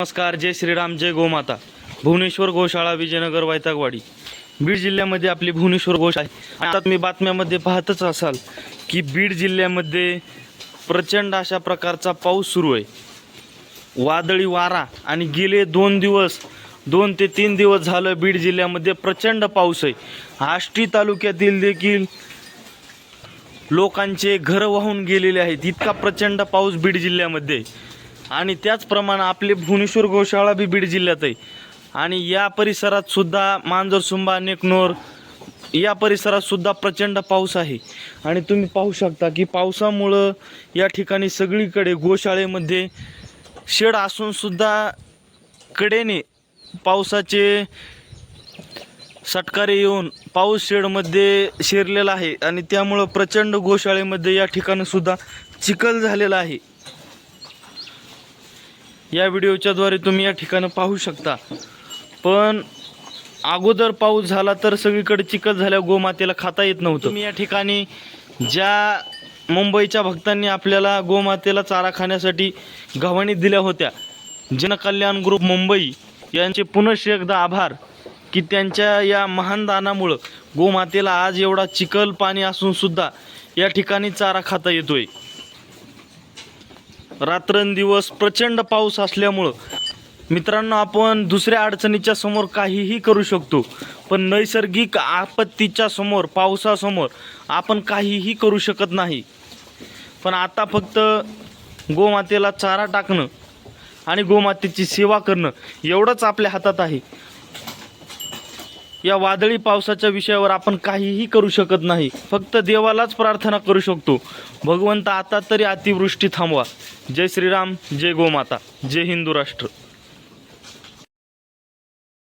नमस्कार जय श्रीराम जय गोमाता. भुवनेश्वर गोशाळा विजयनगर वैतागवाडी. बीड जिल्ह्यामध्ये आपली भुवनेश्वर गोशाळा आहे. आता तुम्ही बातम्यामध्ये पाहतच असाल की बीड जिल्ह्यामध्ये प्रचंड अशा प्रकारचा पाऊस सुरू आहे. वादळी वारा आणि गेले दोन दिवस दोन ते तीन दिवस झालं बीड जिल्ह्यामध्ये प्रचंड पाऊस आहे. आष्टी तालुक्यातील देखील लोकांचे घरं वाहून गेलेले आहेत. इतका प्रचंड पाऊस बीड जिल्ह्यामध्ये आहे. आणि त्याचप्रमाणे आपले भुवनेश्वर गोशाळा बी बीड जिल्ह्यात आहे. आणि या परिसरात सुद्धा मांजरसुंबा नेकनोर या परिसरात सुद्धा प्रचंड पाऊस आहे. आणि तुम्ही पाहू शकता की पावसामुळं या ठिकाणी सगळीकडे गोशाळेमध्ये शेड असून सुद्धा कडेने पावसाचे सटकारे येऊन पाऊस शेडमध्ये शिरलेला आहे. आणि त्यामुळं प्रचंड गोशाळेमध्ये या ठिकाणी सुद्धा चिखल झालेला आहे. या व्हिडिओच्याद्वारे तुम्ही या ठिकाणी पाहू शकता. पण अगोदर पाऊस झाला तर सगळीकडे चिखल झाल्या गोमातेला खाता येत नव्हतं. तुम्ही या ठिकाणी ज्या मुंबईच्या भक्तांनी आपल्याला गोमातेला चारा खाण्यासाठी गव्हाणी दिल्या होत्या जनकल्याण ग्रुप मुंबई यांचे पुनश्च एकदा आभार की त्यांच्या या महान दानामुळं गोमातेला आज एवढा चिखल पाणी असूनसुद्धा या ठिकाणी चारा खाता येतोय. रात्रंदिवस प्रचंड पाऊस असल्यामुळं मित्रांनो आपण दुसऱ्या अडचणीच्या समोर काहीही करू शकतो पण नैसर्गिक आपत्तीच्या समोर पावसासमोर आपण काहीही करू शकत नाही. पण आता फक्त गोमातेला चारा टाकणं आणि गोमातेची सेवा करणं एवढंच आपल्या हातात आहे. या वादळी पावसाच्या विषयावर आपण काहीही करू शकत नाही. फक्त देवालाच प्रार्थना करू शकतो. भगवंत आता तरी अतिवृष्टी थांबवा. जय श्रीराम जय गोमाता जय हिंदू राष्ट्र.